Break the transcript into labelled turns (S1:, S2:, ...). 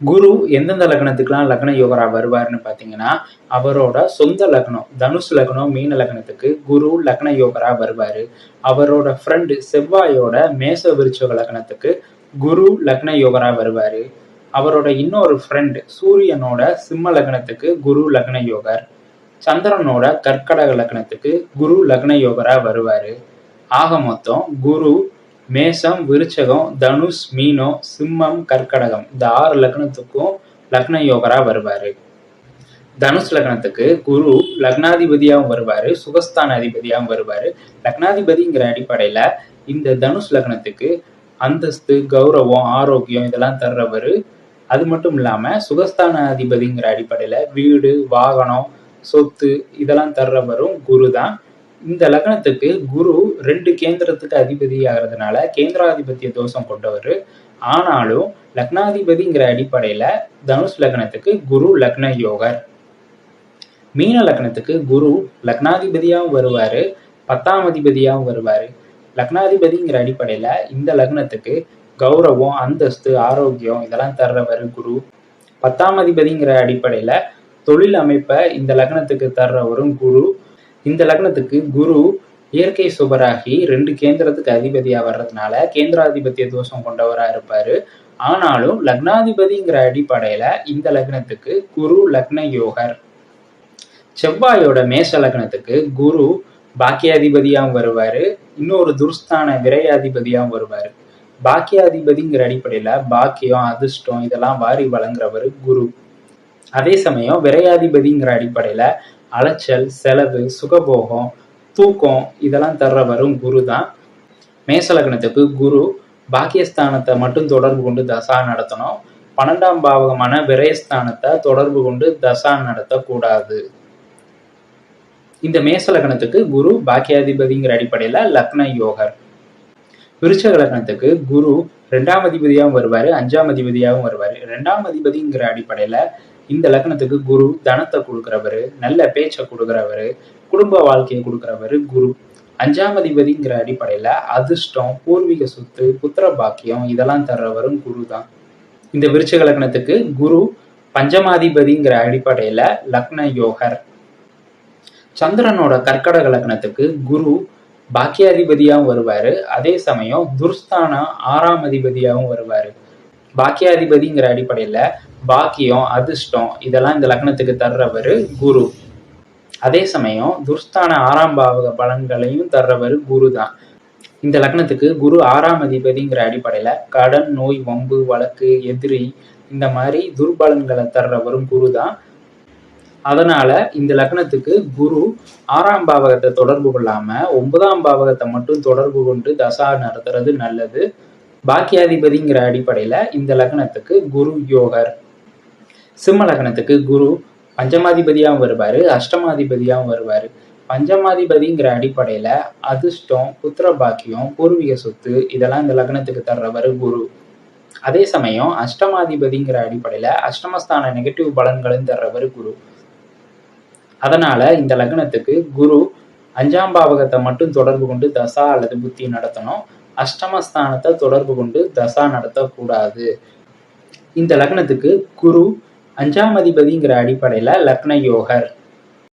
S1: குரு எந்தெந்த லக்னத்துக்கெலாம் லக்ன யோகரா வருவாருன்னு பார்த்தீங்கன்னா அவரோட சொந்த லக்னம் தனுஷ் லக்னம் மீன லக்னத்துக்கு குரு லக்ன யோகரா வருவார். அவரோட ஃப்ரெண்டு செவ்வாயோட மேச விருச்சோக லக்னத்துக்கு குரு லக்ன யோகரா வருவார். அவரோட இன்னொரு ஃப்ரெண்டு சூரியனோட சிம்ம லக்னத்துக்கு குரு லக்ன யோகர் சந்திரனோட கற்கடக லக்னத்துக்கு குரு லக்ன யோகரா வருவார். ஆக மொத்தம் குரு மேஷம் விருச்சகம் தனுஷ் மீனம் சிம்மம் கற்கடகம். இந்த ஆறு லக்னத்துக்கும் லக்ன யோகரா வருவாரு. தனுஷ் லக்னத்துக்கு குரு லக்னாதிபதியாகவும் வருவாரு சுகஸ்தான அதிபதியாகவும் வருவாரு. லக்னாதிபதிங்கிற அடிப்படையில இந்த தனுஷ் லக்னத்துக்கு அந்தஸ்து கௌரவம் ஆரோக்கியம் இதெல்லாம் தர்றவர். அது மட்டும் இல்லாம சுகஸ்தான அதிபதிங்கிற அடிப்படையில வீடு வாகனம் சொத்து இதெல்லாம் தர்றவரும் குரு தான் இந்த லக்னத்துக்கு குரு ரெண்டு கேந்திரத்துக்கு அதிபதி ஆகிறதுனால கேந்திராதிபத்திய தோஷம் கொண்டவர். ஆனாலும் லக்னாதிபதிங்கிற அடிப்படையில தனுஷ் லக்னத்துக்கு குரு லக்ன யோகர். மீன லக்னத்துக்கு குரு லக்னாதிபதியாகவும் வருவாரு பத்தாம் அதிபதியாகவும் வருவாரு. லக்னாதிபதிங்கிற அடிப்படையில இந்த லக்னத்துக்கு கௌரவம் அந்தஸ்து ஆரோக்கியம் இதெல்லாம் தர்றவர் குரு. பத்தாம் அதிபதிங்கிற அடிப்படையில தொழில் அமைப்பை இந்த லக்னத்துக்கு தர்றவரும் குரு. இந்த லக்னத்துக்கு குரு இயற்கை சுபராகி ரெண்டு கேந்திரத்துக்கு அதிபதியா வர்றதுனால கேந்திராதிபத்திய தோஷம் கொண்டவரா இருப்பாரு. ஆனாலும் லக்னாதிபதிங்கிற அடிப்படையில இந்த லக்னத்துக்கு குரு லக்ன யோகர். செவ்வாயோட மேஷ லக்னத்துக்கு குரு பாக்கியாதிபதியாகவும் வருவாரு. இன்னொரு துர்ஸ்தான விரையாதிபதியாகவும் வருவாரு. பாக்கியாதிபதிங்கிற அடிப்படையில பாக்கியம் அதிர்ஷ்டம் இதெல்லாம் வாரி வழங்குறவர் குரு. அதே சமயம் விரையாதிபதிங்கிற அடிப்படையில அலைச்சல் செலவு சுகபோகம் தூக்கம் இதெல்லாம் தர்றவரும் குரு தான். மேசலக்னத்துக்கு குரு பாக்கியஸ்தானத்தை மட்டும் தொடர்பு கொண்டு தசா நடத்தணும். பன்னெண்டாம் பாவகமான விரயஸ்தானத்தை தொடர்பு கொண்டு தசா நடத்தக்கூடாது. இந்த மேசலக்னத்துக்கு குரு பாக்கியாதிபதிங்கிற அடிப்படையில லக்ன யோகர். விருச்சக லக்னத்துக்கு குரு ரெண்டாம் அதிபதியாகவும் வருவாரு அஞ்சாம் அதிபதியாகவும் வருவாரு. ரெண்டாம் அதிபதிங்கிற அடிப்படையில இந்த லக்னத்துக்கு குரு தனத்தை கொடுக்குறவர் நல்ல பேச்சை கொடுக்குறவரு குடும்ப வாழ்க்கையை கொடுக்குறவர் குரு. அஞ்சாம் அதிபதிங்கிற அடிப்படையில அதிர்ஷ்டம் பூர்வீக சொத்து புத்திர பாக்கியம் இதெல்லாம் தர்றவரும் குரு தான். இந்த விருச்சக லக்னத்துக்கு குரு பஞ்சமாதிபதிங்கிற அடிப்படையில லக்ன யோகர். சந்திரனோட கர்க்கடக லக்னத்துக்கு குரு பாக்கியாதிபதியாகவும் வருவார். அதே சமயம் துர்ஸ்தானா ஆறாம் அதிபதியாகவும் வருவாரு. பாக்கியாதிபதிங்கிற அடிப்படையில் பாக்கியம் அதிர்ஷ்டம் இதெல்லாம் இந்த லக்னத்துக்கு தர்றவர் குரு. அதே சமயம் துர்ஸ்தான ஆறாம் பாவக பலன்களையும் தர்றவர் குரு தான் இந்த லக்னத்துக்கு குரு ஆறாம் அதிபதிங்கிற அடிப்படையில் கடன் நோய் வம்பு வழக்கு எதிரி இந்த மாதிரி துர்பலன்களை தர்றவரும் குரு தான் அதனால இந்த லக்னத்துக்கு குரு ஆறாம் பாவகத்தை தொடர்பு கொள்ளாம ஒன்பதாம் பாவகத்தை மட்டும் தொடர்பு கொண்டு தசா நடத்துறது நல்லது. பாக்கியாதிபதிங்கிற அடிப்படையில இந்த லக்னத்துக்கு குரு யோகர். சிம்ம லக்னத்துக்கு குரு பஞ்சமாதிபதியாகவும் வருவாரு அஷ்டமாதிபதியாகவும் வருவாரு. பஞ்சமாதிபதிங்கிற அடிப்படையில அதிர்ஷ்டம் புத்திர பாக்கியம் பூர்வீக சொத்து இதெல்லாம் இந்த லக்னத்துக்கு தர்றவர் குரு. அதே சமயம் அஷ்டமாதிபதிங்கிற அடிப்படையில அஷ்டமஸ்தான நெகட்டிவ் பலன்களும் தர்றவர் குரு. அதனால இந்த லக்னத்துக்கு குரு அஞ்சாம் பாவகத்தை மட்டும் தொடர்பு கொண்டு தசா அல்லது புத்தி நடத்தணும். அஷ்டமஸ்தானத்தை தொடர்பு கொண்டு தசா நடத்தக்கூடாது. இந்த லக்னத்துக்கு குரு அஞ்சாம் அதிபதிங்கிற அடிப்படையில லக்ன யோகர்.